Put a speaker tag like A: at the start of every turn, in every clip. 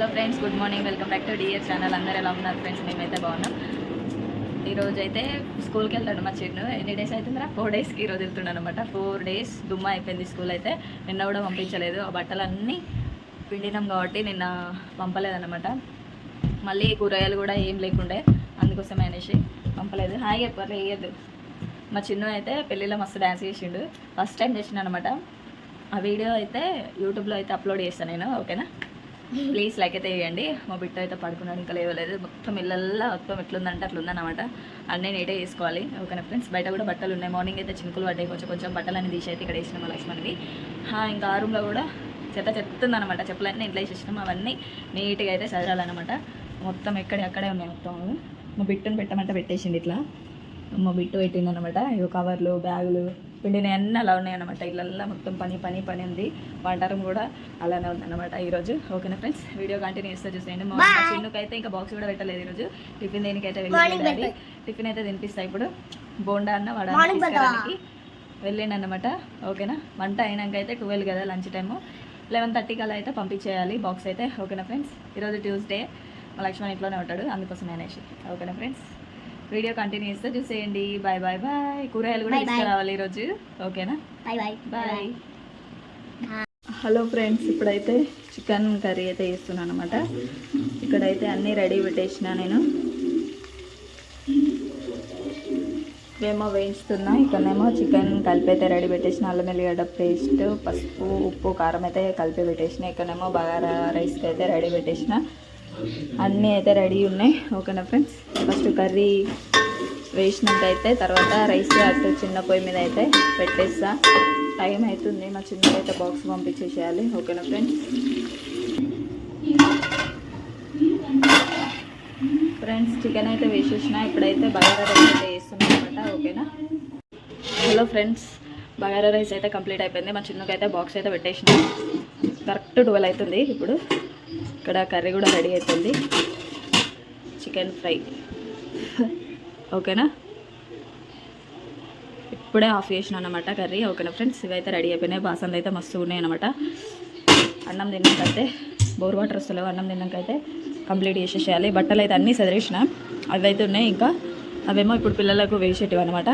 A: Hello friends good morning. Welcome back to D S channel. అందరూ ఎలా ఉన్నారు friends? మేమైతే బాగున్నాం. ఈరోజు అయితే స్కూల్కి వెళ్తాడు మా చిన్ను. ఎన్ని డేస్ అవుతుందిరా? ఫోర్ డేస్కి ఈరోజు వెళ్తున్నాను అనమాట ఫోర్ డేస్ దుమ్మ అయిపోయింది స్కూల్ అయితే. నిన్న కూడా పంపించలేదు. ఆ బట్టలన్నీ పిండినాం కాబట్టి నిన్న పంపలేదన్నమాట. మళ్ళీ కూరగాయలు కూడా ఏం లేకుండే. అందుకోసం అనేసి పంపలేదు. హాయ్ చెప్పారు వేయద్దు మా చిన్ను అయితే పెళ్ళిలో మస్తు డ్యాన్స్ చేసిండు. ఫస్ట్ టైం చేసిన అనమాట ఆ వీడియో అయితే యూట్యూబ్లో అయితే అప్లోడ్ చేస్తాను నేను ఓకేనా? ప్లీజ్ లైక్ అయితే వేయండి మా బిడ్డ అయితే పడుకున్నాడు ఇంకా లేవలేదు. మొత్తం ఇళ్ళల్లో మొత్తం ఎట్లుందంటే అట్లుందన్నమాట. అన్నీ నీటే వేసుకోవాలి ఓకేనా ఫ్రెండ్స్? బయట కూడా బట్టలు ఉన్నాయి. మార్నింగ్ అయితే చినుకులు పడ్డాయి. కొంచెం కొంచెం బట్టలన్నీ తీసి అయితే ఇక్కడ వేసినాం మా లక్ష్మణ్కి హా, ఇంకా ఆ రూమ్లో కూడా చెత్త చెత్తుందనమాట చెప్పులన్నీ ఇంట్లో వేసేసినాం. అవన్నీ నీట్గా అయితే చదరాలన్నమాట మొత్తం ఎక్కడే అక్కడే ఉన్నాయి మొత్తం. మా బిట్టును పెట్టమంటే పెట్టేసింది ఇట్లా. మా బిట్టు పెట్టిందనమాట ఇవి కవర్లు బ్యాగులు పిండినవి అన్నీ అలా ఉన్నాయన్నమాట. ఇళ్ళల్లో మొత్తం పని పని పని ఉంది. వంటరం కూడా అలానే ఉందన్నమాట ఈరోజు. ఓకేనా ఫ్రెండ్స్? వీడియో కంటిన్యూ చేస్తే చూసేయండి. మా చిన్నుకైతే ఇంకా బాక్స్ కూడా పెట్టలేదు ఈరోజు. టిఫిన్ దేనికైతే వెళ్ళి టిఫిన్ అయితే తినిపిస్తాయి ఇప్పుడు. బోండా అన్న వడ అన్న తీసుకురావడానికి వెళ్ళిండు అనమాట ఓకేనా? వంట అయినాక అయితే ట్వెల్వ్ కదా లంచ్ టైము. లెవెన్ థర్టీకి అలా అయితే పంపించేయాలి బాక్స్ అయితే. ఓకేనా ఫ్రెండ్స్? ఈరోజు ట్యూస్డే. మా లక్ష్మణ్ ఇంట్లోనే ఉంటాడు. అందుకోసం అనేసి. ఓకేనా ఫ్రెండ్స్? వీడియో కంటిన్యూ చేస్తే చూసేయండి. బాయ్ బాయ్ బాయ్ కూరగాయలు కూడా. తీసుకురావాలి ఈరోజు. ఓకేనా?
B: Bye bye
A: bye hello friends ఇప్పుడైతే చికెన్ కర్రీ అయితే చేస్తున్నాను అనమాట ఇక్కడైతే అన్నీ రెడీ పెట్టేసిన నేను. ఇవేమో వేయిస్తున్నా ఇక్కడనేమో చికెన్ కలిపి అయితే రెడీ పెట్టేసిన. అల్లం వెల్లిగడ్డ పేస్ట్ పసుపు ఉప్పు కారం అయితే కలిపి పెట్టేసిన. ఇక్కడనేమో బగారా రైస్కి అయితే రెడీ పెట్టేసిన. అన్నీ అయితే రెడీ ఉన్నాయి. ఓకేనా ఫ్రెండ్స్? ఫస్ట్ కర్రీ వేసినట్టయితే అయితే తర్వాత రైస్ అటు చిన్న పొయ్యి మీద అయితే పెట్టేస్తా. టైం అవుతుంది మా చిన్నది అయితే బాక్స్ పంపించేసేయాలి. ఓకేనా ఫ్రెండ్స్? ఫ్రెండ్స్ చికెన్ అయితే వేసేసిన. ఇప్పుడైతే బగారా రైస్ అయితే వేస్తున్నాం అనమాట ఓకేనా? హలో ఫ్రెండ్స్ బగారా రైస్ అయితే కంప్లీట్ అయిపోయింది. మా చిన్నకైతే బాక్స్ అయితే పెట్టేసిన. కరెక్ట్ ట్వెల్వ్ అవుతుంది ఇప్పుడు. ఇక్కడ కర్రీ కూడా రెడీ అవుతుంది చికెన్ ఫ్రై. ఓకేనా? ఇప్పుడే ఆఫ్ చేసిన అనమాట కర్రీ. ఓకేనా ఫ్రెండ్స్? ఇవైతే రెడీ అయిపోయినాయి. బాసనలు అయితే మస్తు ఉన్నాయి అనమాట అన్నం తిన్నాకైతే బోర్ వాటర్ వస్తలేవు. అన్నం తిన్నాకైతే కంప్లీట్ చేసేసేయాలి. బట్టలు అయితే అన్నీ సదిరేసిన. అవి అయితే ఉన్నాయి ఇంకా. అవేమో ఇప్పుడు పిల్లలకు వేసేటివి అనమాట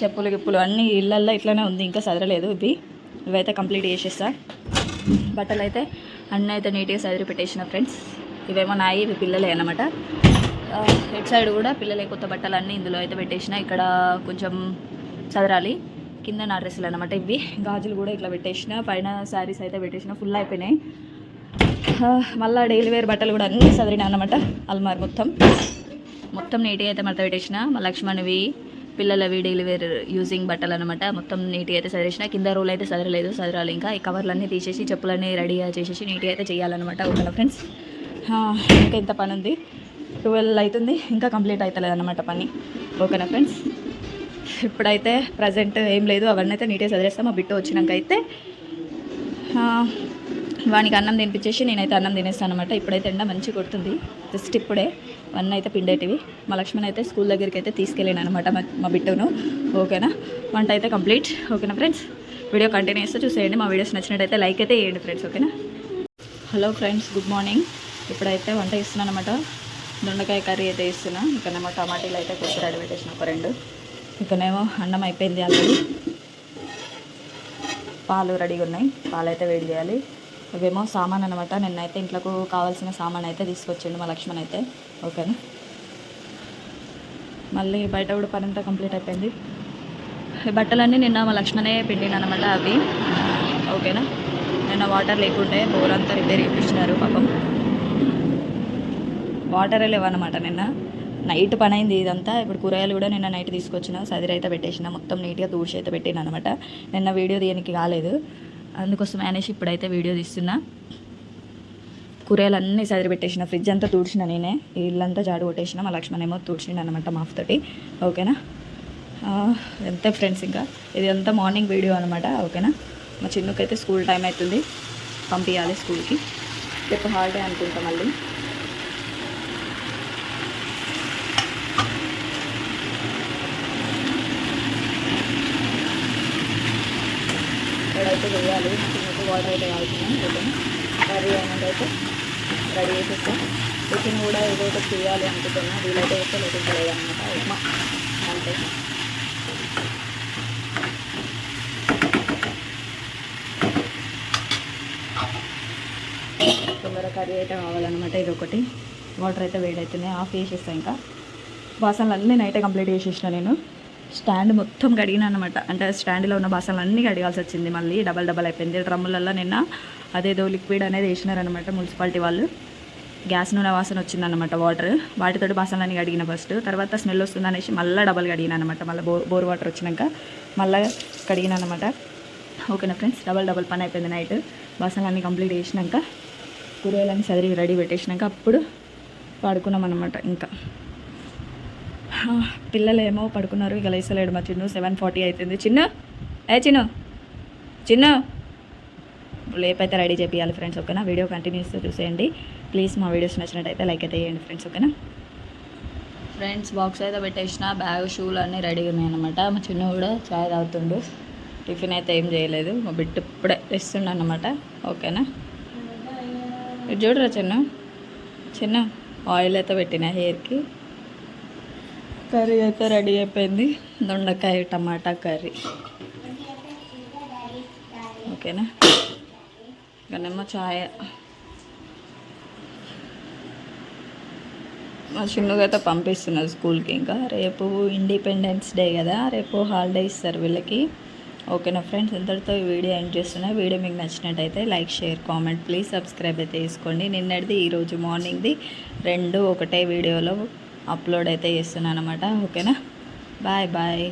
A: చెప్పులు గిప్పులు అన్నీ ఇళ్ళల్లో ఇట్లానే ఉంది. ఇంకా సదరలేదు ఇవి. ఇవైతే కంప్లీట్ చేసేస్తా. బట్టలు అయితే అన్నీ అయితే నీట్గా సదిరి పెట్టేసిన ఫ్రెండ్స్ ఇవేమో నాయి ఇవి పిల్లలే అనమాట హెడ్ సైడ్ కూడా పిల్లలే కొత్త బట్టలు అన్నీ ఇందులో అయితే పెట్టేసిన. ఇక్కడ కొంచెం చదరాలి. కింద నా డ్రెస్సులు అనమాట ఇవి. గాజులు కూడా ఇట్లా పెట్టేసిన. పైన శారీస్ అయితే పెట్టేసిన. ఫుల్ అయిపోయినాయి. మళ్ళీ డైలీ వేర్ బట్టలు కూడా అన్నీ చదిరినా అనమాట అల్మార్ మొత్తం. మొత్తం నీట్గా అయితే మడత పెట్టేసిన. మా లక్ష్మణ్వి పిల్లలవి డైలీ వేర్ యూజింగ్ బట్టలు అనమాట మొత్తం నీట్గా అయితే సదిరేసిన. కింద రోల్ అయితే సదరలేదు సదరాలి ఇంకా. ఈ కవర్లన్నీ తీసేసి చెప్పులన్నీ రెడీగా చేసేసి నీట్గా అయితే చేయాలన్నమాట. ఓకేనా ఫ్రెండ్స్ ఇంకా ఇంత పని ఉంది. ట్వెల్వ్ అవుతుంది ఇంకా కంప్లీట్ అవుతలేదు అనమాట పని. ఓకేనా ఫ్రెండ్స్ ఇప్పుడైతే ప్రజెంట్ ఏం లేదు అవన్నీ అయితే నీట్గా సదిరేస్తాం. మా బిట్టు వచ్చినాక అయితే వానికి అన్నం తినిపించేసి నేనైతే అన్నం తినేస్తాను అనమాట ఇప్పుడైతే ఎండ మంచిగా కొడుతుంది. జస్ట్ ఇప్పుడే వన్ అయితే పిండేటివి. మా లక్ష్మణ్ అయితే స్కూల్ దగ్గరికి అయితే తీసుకెళ్ళాను అనమాట మా బిడ్డను. ఓకేనా? వంట అయితే కంప్లీట్. ఓకేనా ఫ్రెండ్స్? వీడియో కంటిన్యూ చేస్తే చూసేయండి. మా వీడియోస్ నచ్చినట్టయితే లైక్ అయితే వేయండి ఫ్రెండ్స్. ఓకేనా? Hello friends good morning. ఇప్పుడైతే వంట ఇస్తున్నాను అనమాట దొండకాయ కర్రీ అయితే ఇస్తున్నా ఇక్కడనేమో టమాటీలు అయితే కొద్ది రెడీ పెట్టేసిన ఒక రెండు. ఇక్కడనేమో అన్నం అయిపోయింది ఆల్రెడీ. పాలు రెడీగా ఉన్నాయి. పాలు అయితే వేడి చేయాలి. ఇవేమో సామాన్ అనమాట నిన్నైతే ఇంట్లోకి కావాల్సిన సామాన్ అయితే తీసుకొచ్చిండు మా లక్ష్మణ్ అయితే ఓకేనా? మళ్ళీ బయట కూడా పని అంతా కంప్లీట్ అయిపోయింది. బట్టలన్నీ నిన్న మా లక్ష్మణే పిండిన అనమాట అవి. ఓకేనా? నిన్న వాటర్ లేకుంటే బోర్ అంతా రిపేర్ చేయించినారు పాపం. వాటరే లేవన్నమాట నిన్న. నైట్ పని అయింది ఇదంతా. ఇప్పుడు కూరగాయలు కూడా నిన్న నైట్ తీసుకొచ్చిన సదిరైతే అయితే పెట్టేసిన. మొత్తం నీట్గా తూడ్చి అయితే పెట్టిన అనమాట నిన్న వీడియో దీనికి కాలేదు. అందుకోసం అనేసి ఇప్పుడైతే వీడియో తీస్తున్నా. కూరగాయలు అన్నీ సదిరి పెట్టేసిన ఫ్రిడ్జ్ అంతా తుడిచిన నేనే. ఈ ఇల్లంతా జాడు కొట్టేసిన మా లక్ష్మణ్ ఏమో తుడిచిండు అనమాట మాఫ్ తోటి. ఓకేనా? ఎంత అంతే ఫ్రెండ్స్ ఇంకా? ఇది అంతా మార్నింగ్ వీడియో అనమాట ఓకేనా? మా చిన్నకైతే స్కూల్ టైం అవుతుంది. పంపించాలి స్కూల్కి రేపు హాలిడే అనుకుంటాం మళ్ళీ. ఇక్కడైతే వేయాలి. చిన్నట్టు వాటర్ అయితే కావాల్సింది. చికెన్ కర్రీ అయినాకైతే రెడీ చేసేస్తాం చికెన్ కూడా ఏదో ఒకటి చేయాలి అనుకుంటున్నా. వీలైతే వస్తే లేకపోతే లేదనమాట ఉప్మా. అంతే. తొందర కర్రీ అయితే కావాలన్నమాట ఇది ఒకటి వాటర్ అయితే వేడవుతున్నాయి ఆఫ్ చేసేస్తాను ఇంకా. వాసనలు అన్నీ నైటే కంప్లీట్ చేసేసిన నేను. స్టాండ్ మొత్తం కడిగిన అనమాట అంటే స్టాండ్లో ఉన్న బాసనలు అన్నీ కడిగాల్సి వచ్చింది. మళ్ళీ డబల్ డబల్ అయిపోయింది. డ్రమ్ములలో నిన్న అదేదో లిక్విడ్ అనేది వేసినారనమాట మున్సిపాలిటీ వాళ్ళు. గ్యాస్ నూనె వాసన వచ్చిందనమాట వాటర్. వాటితోటి బాసనలన్నీ కడిగిన ఫస్ట్. తర్వాత స్మెల్ వస్తుంది అనేసి మళ్ళీ డబల్ కడిగిన అనమాట మళ్ళీ బోర్ బోర్ వాటర్ వచ్చినాక మళ్ళీ కడిగిన అనమాట ఓకేనా ఫ్రెండ్స్? డబల్ డబల్ పని అయిపోయింది నైట్. బాసనలన్నీ కంప్లీట్ చేసినాక కూరగాయలన్నీ సదిరి రెడీ పెట్టేసినాక అప్పుడు పడుకున్నాం అనమాట ఇంకా. పిల్లలేమో పడుకున్నారు. ఇక లేసలేడు మా చిన్ను. సెవెన్ ఫార్టీ అవుతుంది చిన్న. ఏ చిన్ను? చిన్న. లేపైతే రెడీ చేపియాలి ఫ్రెండ్స్ ఓకేనా? వీడియో కంటిన్యూస్ చూసేయండి. ప్లీజ్ మా వీడియోస్ నచ్చినట్టయితే లైక్ అయితే చేయండి ఫ్రెండ్స్ ఓకేనా? ఫ్రెండ్స్ బాక్స్ అయితే పెట్టేసిన. బ్యాగ్ షూలు అన్నీ రెడీగా ఉన్నాయి అనమాట మా చిన్న కూడా చాయ్ తాగుతుండు. టిఫిన్ అయితే ఏం చేయలేదు. మా బిడ్డ ఇప్పుడే తెస్తుండ అనమాట ఓకేనా? చూడరా చిన్న. చిన్న ఆయిల్ అయితే పెట్టిన హెయిర్కి. కర్రీ అయితే రెడీ అయిపోయింది. దొండకాయ టమాటా కర్రీ. ఓకేనా? ఇకనేమో ఛాయ్ మా చిన్నగా అయితే పంపిస్తున్నారు స్కూల్కి ఇంకా. రేపు ఇండిపెండెన్స్ డే కదా. రేపు హాలిడే ఇస్తారు వీళ్ళకి. ఓకేనా ఫ్రెండ్స్? ఇంతటితో ఈ వీడియో ఎండ్ చేస్తున్నా. వీడియో మీకు నచ్చినట్టయితే like share comment please subscribe అయితే చేసుకోండి. నిన్నటిది ఈరోజు మార్నింగ్ది రెండు ఒకటే వీడియోలో అప్లోడ్ అయితే చేస్తున్నాను అనమాట ఓకేనా? Bye bye.